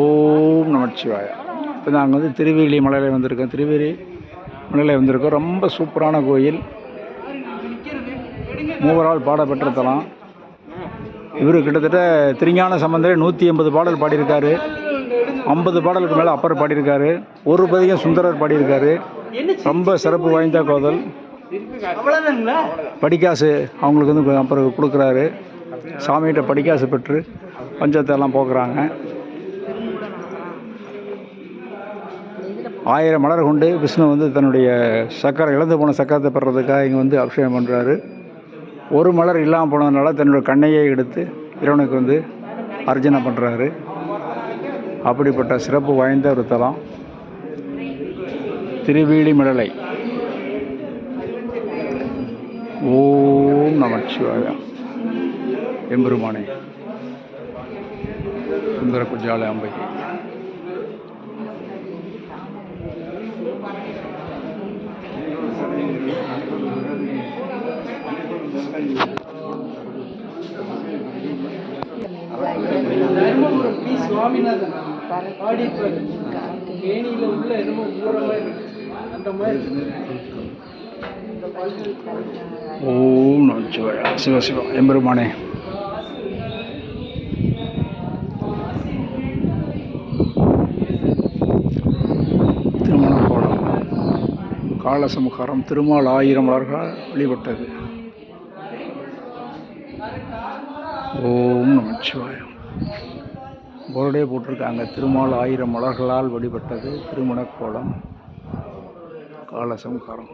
ஓம் நமச்சிவாய இப்போ நாங்கள் வந்து திருவேலி மலையில் வந்திருக்கோம். திருவேலி மலையில் வந்திருக்கோம். ரொம்ப சூப்பரான கோயில். மூவரால் பாடப்பெற்ற தலம் இவர் கிட்டத்தட்ட திருஞான சம்பந்தரே நூற்றி எண்பது பாடல் பாடியிருக்காரு. ஐம்பது பாடலுக்கு மேலே அப்பர் பாடியிருக்காரு. ஒரு பதிகம் சுந்தரர் பாடியிருக்காரு. ரொம்ப சிறப்பு வாய்ந்த கோதல். படிக்காசு அவங்களுக்கு வந்து அப்புறம் கொடுக்குறாரு. சாமிகிட்ட படிக்காசு பெற்று பஞ்சத்தை எல்லாம் போக்குறாங்க. ஆயிரம் மலர் கொண்டு விஷ்ணு வந்து தன்னுடைய சக்கரை இழந்து போன சக்கரத்தை பெறுறதுக்காக இங்கே வந்து அபிஷேகம் பண்ணுறாரு ஒரு மலர் இல்லாமல் போனதுனால தன்னுடைய கண்ணையே எடுத்து இறைவனுக்கு வந்து அர்ச்சனை பண்ணுறாரு அப்படிப்பட்ட சிறப்பு வாய்ந்த ஒரு தலம். திருவேலிமடலை ஓம் நமச்சிவாய எம்பெருமானே சுந்தர குஜால அம்பகை தர்மபுரம் பி சுவாமிநாதன் பாடிப்பாரு தேனியில உள்ள என்னமோ ஊரெல்லாம் இருக்கு அந்த மாதிரி ஓம் நமச்சிவாய. சிவா சிவா. எம்பெருமானே. காலசமுகாரம் திருமால் ஆயிரம் மலர்களால் வெளிப்பட்டது ஓம் நமச்சிவாயம். போர்டே போட்டிருக்காங்க. திருமால் ஆயிரம் மலர்களால் வழிபட்டது. திருமணக்கோலம் காலசம்காரம்.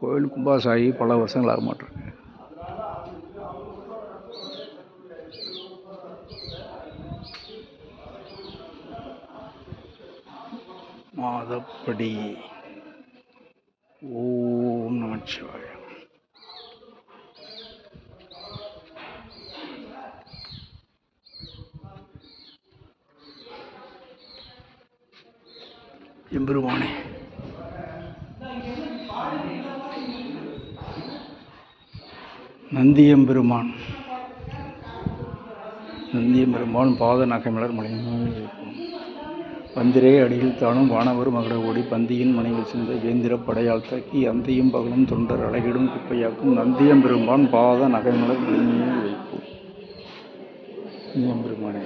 கோயில் கும்பாசாயி பல வருஷங்களாக ஆக மாட்டிருக்கு. மாதப்படி ஓம் நமச்சிவாய எம்பெருமானே. நந்தியம்பெருமான் நந்தியம்பெருமான் பாத நகைமலர் மலையாக இருக்கும். பந்திரே அடியில் தானும் வானவர் மகட பந்தியின் மனைவில் சிந்த வேந்திர படையால் தாக்கி அந்தியும் பகலும் தொண்டர் அழகிடும் குப்பையாக்கும் நந்தியம்பெருமான் பாத நகைமலர் மலையாக வைப்போம். நந்தியம்பெருமானே பெருமானே.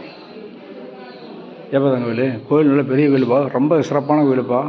தங்கவேலு கோயில் நல்ல பெரிய கோயிலுப்பா ரொம்ப சிறப்பான கோயிலுப்பா.